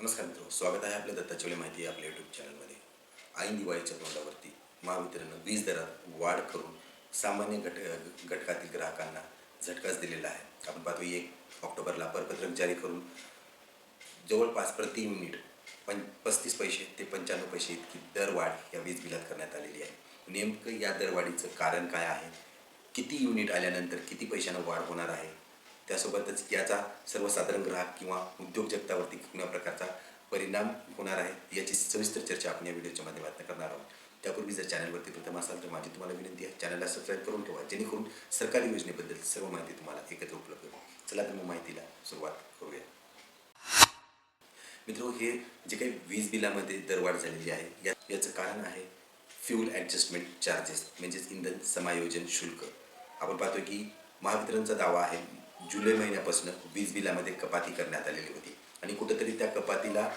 नमस्कार मित्र स्वागत आहे आपल्या दत्ताचोले माहिती आपल्या यूट्यूब चॅनलमध्ये ऐन दिवाळीच्या तोंडावरती महावितरणनं वीज दरात वाढ करून सामान्य घट घटकातील ग्राहकांना झटकाच दिलेला आहे. आपण पाहतो एक ऑक्टोबरला परपत्रक जारी करून जवळपास प्रति मिनिट पं पस्तीस पैसे ते पंच्याण्णव पैसे इतकी दरवाढ या वीज बिलात करण्यात आलेली आहे. नेमकं या दरवाढीचं कारण काय आहे? किती युनिट आल्यानंतर किती पैशानं वाढ होणार आहे? त्यासोबतच याचा सर्वसाधारण ग्राहक किंवा उद्योग जगतावरती प्रकारचा परिणाम होणार आहे याची सविस्तर चर्चा आपण या व्हिडिओच्या माध्यमातून करणार आहोत. त्यापूर्वी जर चॅनलवरती प्रथम असाल तर माझी तुम्हाला विनंती आहे चॅनलला सबस्क्राईब करून ठेवा जेणेकरून सरकारी योजनेबद्दल सर्व माहिती तुम्हाला एकत्र उपलब्ध होईल. चला तर मग माहितीला सुरुवात करूया. मित्र हे जे काही वीज बिलामध्ये दरवाढ झालेली आहे या याचं कारण आहे फ्यूल ॲडजस्टमेंट चार्जेस म्हणजेच इंधन समायोजन शुल्क. आपण पाहतो की महावितरणचा दावा आहे जुलै महिन्यापासून वीज बिलामध्ये कपाती करण्यात आलेली होती. आणि कुठंतरी त्या कपातीला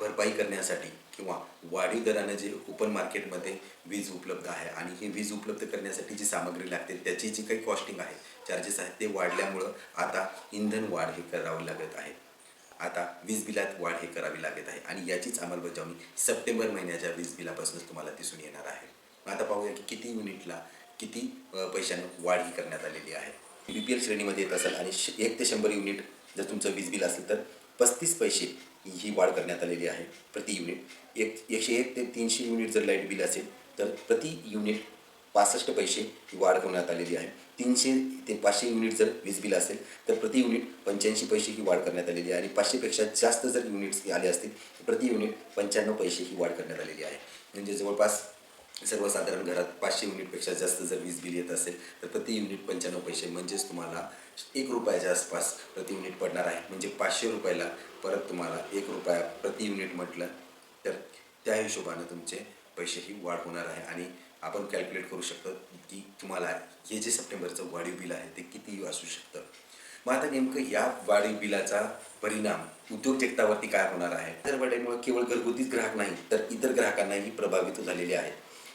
भरपाई करण्यासाठी किंवा वाढीव दराने जे ओपन मार्केटमध्ये वीज उपलब्ध आहे आणि ही वीज उपलब्ध करण्यासाठी जी सामग्री लागते त्याची जी काही कॉस्टिंग आहे चार्जेस आहेत ते वाढल्यामुळं आता इंधन वाढ हे करावं लागत आहे. आता वीज बिलात वाढ हे करावी लागत आहे आणि याचीच अंमलबजावणी सप्टेंबर महिन्याच्या वीज बिलापासूनच तुम्हाला दिसून येणार आहे. मग आता पाहूया की किती युनिटला किती अ, पैशानं वाढ ही करण्यात आलेली आहे. बी पी एल श्रेणीमध्ये येत असाल आणि श- एक ते शंभर युनिट जर तुमचं वीज बिल असेल तर पस्तीस पैसे ही वाढ करण्यात आलेली आहे प्रति युनिट. एक एकशे एक ते तीनशे युनिट जर लाइट बिल असेल तर प्रति युनिट पासष्ट पैसे ही वाढ करण्यात आलेली आहे. तीनशे ते पाचशे युनिट जर वीज बिल असेल तर प्रति युनिट पंच्याऐंशी पैसे ही वाढ करण्यात आलेली आहे आणि पाचशेपेक्षा जास्त जर युनिट्स आले असतील तर प्रति युनिट पंच्याण्णव पैसे ही वाढ करण्यात आलेली आहे. म्हणजे जवळपास सर्वसाधारण घरात पाचशे युनिटपेक्षा जास्त जर वीज बिल येत असेल तर प्रति युनिट पंच्याण्णव पैसे म्हणजेच तुम्हाला एक रुपयाच्या आसपास प्रति युनिट पडणार आहे. म्हणजे पाचशे रुपयाला परत तुम्हाला एक रुपया प्रति युनिट म्हटलं तर त्या हिशोबानं तुमचे पैसेही वाढ होणार आहे. आणि आपण कॅल्क्युलेट करू शकतो की तुम्हाला हे जे सप्टेंबरचं वाढीव बिल आहे ते किती असू शकतं. मग आता नेमकं या वाढीव बिलाचा परिणाम उद्योग जगतावरती काय होणार आहे? तर वाढीमुळे केवळ घरगुतीच ग्राहक नाही तर इतर ग्राहकांनाही प्रभावित झालेले आहे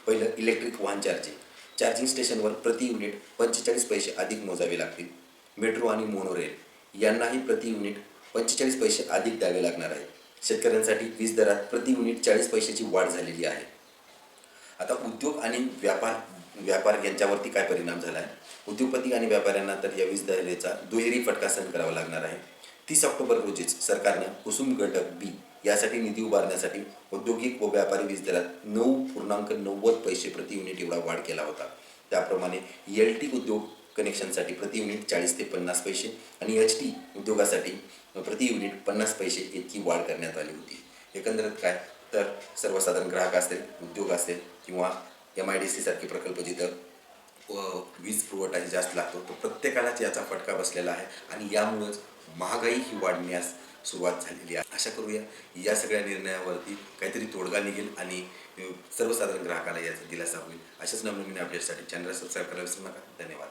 पहिलं इलेक्ट्रिक वाहन चार्जिंग चार्जिंग स्टेशनवर प्रति युनिट पंचेचाळीस पैसे अधिक मोजावे लागतील. मेट्रो आणि मोनोरेल यांनाही प्रति युनिट पंचेचाळीस पैसे अधिक द्यावे लागणार आहे शेतकऱ्यांसाठी वीज दरात प्रति युनिट चाळीस पैशाची वाढ झालेली आहे. आता उद्योग आणि व्यापार व्यापार यांच्यावरती काय परिणाम झाला आहे उद्योगपती आणि व्यापाऱ्यांना तर या वीज दरेचा दुहेरी फटका सहन करावा लागणार आहे. तीस ऑक्टोबर रोजीच सरकारनं कुसुम घटक बी यासाठी निधी उभारण्यासाठी औद्योगिक व व्यापारी वीज दरात नऊ पूर्णांक नव्वद पैसे प्रति युनिट एवढा वाढ केला होता. त्याप्रमाणे एल टी उद्योग कनेक्शनसाठी प्रति युनिट चाळीस ते पन्नास पैसे आणि एच टी उद्योगासाठी प्रति युनिट पन्नास पैसे इतकी वाढ करण्यात आली होती. एकंदरीत काय? तर सर्वसाधारण ग्राहक असेल उद्योग असेल किंवा एम आय डी सी सारखे प्रकल्प जिथं वीज पुरवठा जास्त लागतो तो प्रत्येकालाच याचा फटका बसलेला आहे आणि यामुळंच महागाई ही वाढण्यास सुरुवात झालेली आहे. आशा करूया या सगळ्या निर्णयावरती काहीतरी तोडगा निघेल आणि सर्वसाधारण ग्राहकाला याचा दिलासा होईल. अशाच नवनवीन अपडेटसाठी चॅनलला सबस्क्राईब करायला विसरू नका. धन्यवाद.